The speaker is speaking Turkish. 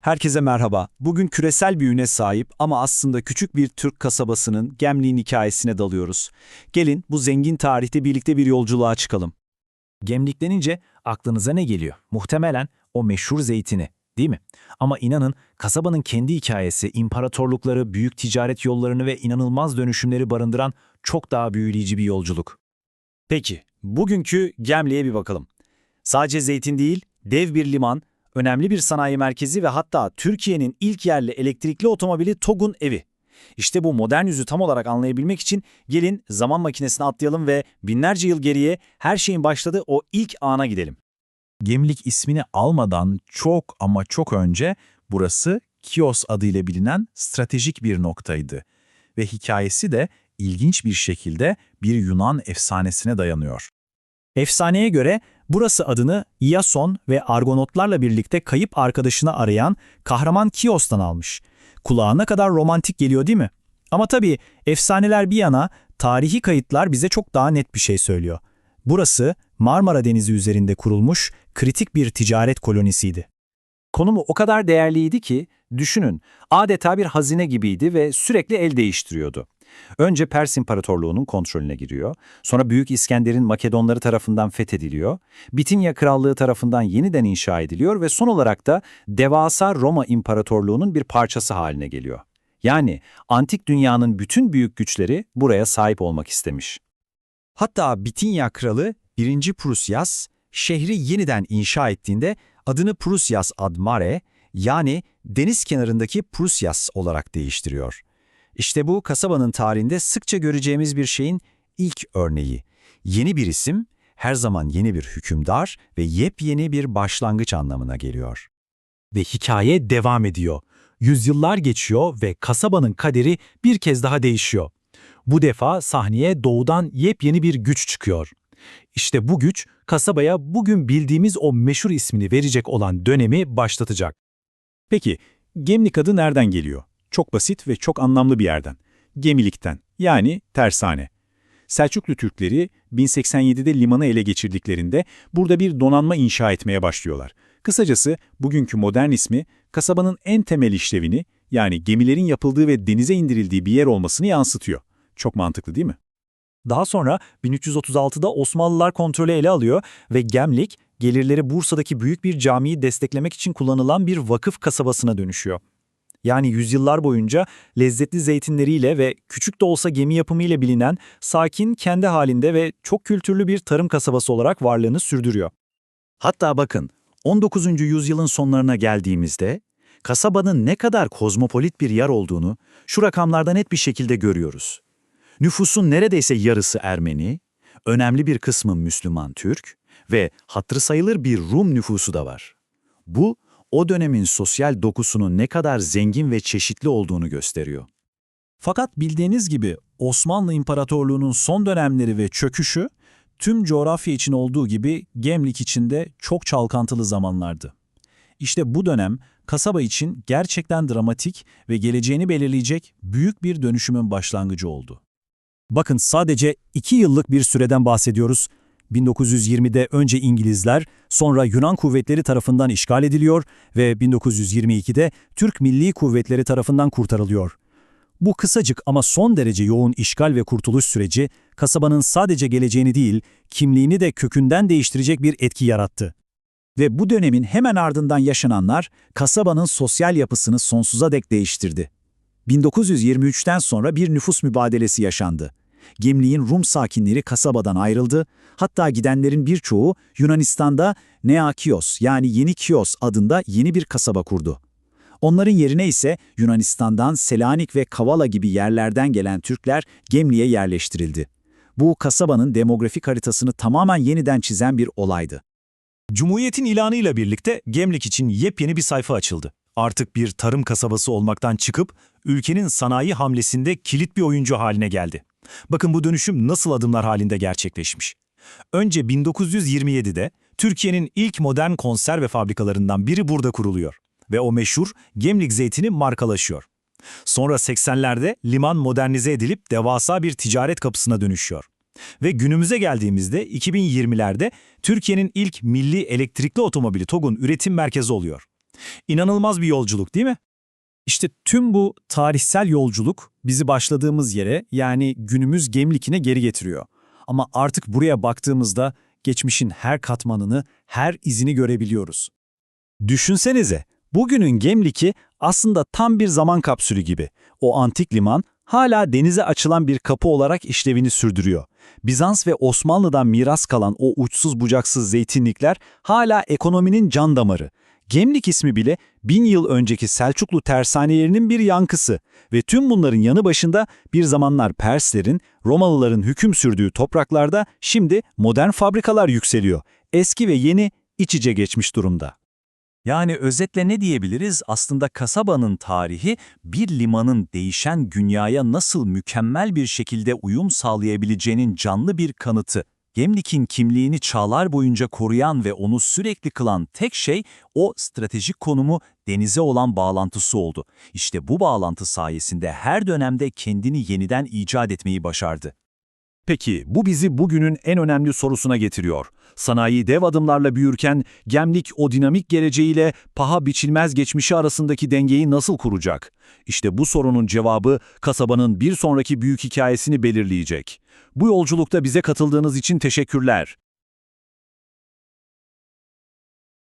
Herkese merhaba. Bugün küresel büyüğüne sahip ama aslında küçük bir Türk kasabasının Gemlik'in hikayesine dalıyoruz. Gelin bu zengin tarihte birlikte bir yolculuğa çıkalım. Gemlik denince aklınıza ne geliyor? Muhtemelen o meşhur zeytini, değil mi? Ama inanın kasabanın kendi hikayesi, imparatorlukları, büyük ticaret yollarını ve inanılmaz dönüşümleri barındıran çok daha büyüleyici bir yolculuk. Peki, bugünkü Gemlik'e bir bakalım. Sadece zeytin değil, dev bir liman, önemli bir sanayi merkezi ve hatta Türkiye'nin ilk yerli elektrikli otomobili TOG'un evi. İşte bu modern yüzü tam olarak anlayabilmek için gelin zaman makinesine atlayalım ve binlerce yıl geriye her şeyin başladığı o ilk ana gidelim. Gemlik ismini almadan çok ama çok önce burası Kios adıyla bilinen stratejik bir noktaydı ve hikayesi de ilginç bir şekilde bir Yunan efsanesine dayanıyor. Efsaneye göre burası adını Iason ve Argonotlarla birlikte kayıp arkadaşını arayan kahraman Kios'tan almış. Kulağa ne kadar romantik geliyor değil mi? Ama tabii efsaneler bir yana tarihi kayıtlar bize çok daha net bir şey söylüyor. Burası Marmara Denizi üzerinde kurulmuş kritik bir ticaret kolonisiydi. Konumu o kadar değerliydi ki, düşünün, adeta bir hazine gibiydi ve sürekli el değiştiriyordu. Önce Pers İmparatorluğu'nun kontrolüne giriyor, sonra Büyük İskender'in Makedonları tarafından fethediliyor, Bitinya Krallığı tarafından yeniden inşa ediliyor ve son olarak da devasa Roma İmparatorluğu'nun bir parçası haline geliyor. Yani antik dünyanın bütün büyük güçleri buraya sahip olmak istemiş. Hatta Bitinya kralı 1. Prusyas şehri yeniden inşa ettiğinde adını Prusyas ad mare yani deniz kenarındaki Prusyas olarak değiştiriyor. İşte bu kasabanın tarihinde sıkça göreceğimiz bir şeyin ilk örneği. Yeni bir isim her zaman yeni bir hükümdar ve yepyeni bir başlangıç anlamına geliyor. Ve hikaye devam ediyor. Yüzyıllar geçiyor ve kasabanın kaderi bir kez daha değişiyor. Bu defa sahneye doğudan yepyeni bir güç çıkıyor. İşte bu güç kasabaya bugün bildiğimiz o meşhur ismini verecek olan dönemi başlatacak. Peki, Gemlik adı nereden geliyor? Çok basit ve çok anlamlı bir yerden. Gemilikten, yani tersane. Selçuklu Türkleri 1087'de limanı ele geçirdiklerinde burada bir donanma inşa etmeye başlıyorlar. Kısacası bugünkü modern ismi kasabanın en temel işlevini yani gemilerin yapıldığı ve denize indirildiği bir yer olmasını yansıtıyor. Çok mantıklı değil mi? Daha sonra 1336'da Osmanlılar kontrolü ele alıyor ve Gemlik, gelirleri Bursa'daki büyük bir camiyi desteklemek için kullanılan bir vakıf kasabasına dönüşüyor. Yani yüzyıllar boyunca lezzetli zeytinleriyle ve küçük de olsa gemi yapımıyla bilinen sakin, kendi halinde ve çok kültürlü bir tarım kasabası olarak varlığını sürdürüyor. Hatta bakın 19. yüzyılın sonlarına geldiğimizde kasabanın ne kadar kozmopolit bir yer olduğunu şu rakamlarda net bir şekilde görüyoruz. Nüfusun neredeyse yarısı Ermeni, önemli bir kısmı Müslüman Türk ve hatırı sayılır bir Rum nüfusu da var. Bu, o dönemin sosyal dokusunun ne kadar zengin ve çeşitli olduğunu gösteriyor. Fakat bildiğiniz gibi Osmanlı İmparatorluğu'nun son dönemleri ve çöküşü tüm coğrafya için olduğu gibi Gemlik için de çok çalkantılı zamanlardı. İşte bu dönem kasaba için gerçekten dramatik ve geleceğini belirleyecek büyük bir dönüşümün başlangıcı oldu. Bakın sadece iki yıllık bir süreden bahsediyoruz. 1920'de önce İngilizler, sonra Yunan kuvvetleri tarafından işgal ediliyor ve 1922'de Türk Milli Kuvvetleri tarafından kurtarılıyor. Bu kısacık ama son derece yoğun işgal ve kurtuluş süreci, kasabanın sadece geleceğini değil, kimliğini de kökünden değiştirecek bir etki yarattı. Ve bu dönemin hemen ardından yaşananlar kasabanın sosyal yapısını sonsuza dek değiştirdi. 1923'ten sonra bir nüfus mübadelesi yaşandı. Gemliğin Rum sakinleri kasabadan ayrıldı, hatta gidenlerin birçoğu Yunanistan'da Neakios yani Yeni Kios adında yeni bir kasaba kurdu. Onların yerine ise Yunanistan'dan Selanik ve Kavala gibi yerlerden gelen Türkler Gemli'ye yerleştirildi. Bu kasabanın demografik haritasını tamamen yeniden çizen bir olaydı. Cumhuriyetin ilanıyla birlikte Gemlik için yepyeni bir sayfa açıldı. Artık bir tarım kasabası olmaktan çıkıp ülkenin sanayi hamlesinde kilit bir oyuncu haline geldi. Bakın bu dönüşüm nasıl adımlar halinde gerçekleşmiş. Önce 1927'de Türkiye'nin ilk modern konserve fabrikalarından biri burada kuruluyor ve o meşhur Gemlik zeytini markalaşıyor. Sonra 80'lerde liman modernize edilip devasa bir ticaret kapısına dönüşüyor. Ve günümüze geldiğimizde 2020'lerde Türkiye'nin ilk milli elektrikli otomobili TOG'un üretim merkezi oluyor. İnanılmaz bir yolculuk değil mi? İşte tüm bu tarihsel yolculuk bizi başladığımız yere yani günümüz Gemlik'ine geri getiriyor. Ama artık buraya baktığımızda geçmişin her katmanını, her izini görebiliyoruz. Düşünsenize, bugünün Gemlik'i aslında tam bir zaman kapsülü gibi. O antik liman hala denize açılan bir kapı olarak işlevini sürdürüyor. Bizans ve Osmanlı'dan miras kalan o uçsuz bucaksız zeytinlikler hala ekonominin can damarı. Gemlik ismi bile bin yıl önceki Selçuklu tersanelerinin bir yankısı ve tüm bunların yanı başında bir zamanlar Perslerin, Romalıların hüküm sürdüğü topraklarda şimdi modern fabrikalar yükseliyor. Eski ve yeni iç içe geçmiş durumda. Yani özetle ne diyebiliriz? Aslında kasabanın tarihi bir limanın değişen dünyaya nasıl mükemmel bir şekilde uyum sağlayabileceğinin canlı bir kanıtı. Gemlik'in kimliğini çağlar boyunca koruyan ve onu sürekli kılan tek şey o stratejik konumu denize olan bağlantısı oldu. İşte bu bağlantı sayesinde her dönemde kendini yeniden icat etmeyi başardı. Peki bu bizi bugünün en önemli sorusuna getiriyor. Sanayi dev adımlarla büyürken Gemlik o dinamik geleceğiyle paha biçilmez geçmişi arasındaki dengeyi nasıl kuracak? İşte bu sorunun cevabı kasabanın bir sonraki büyük hikayesini belirleyecek. Bu yolculukta bize katıldığınız için teşekkürler.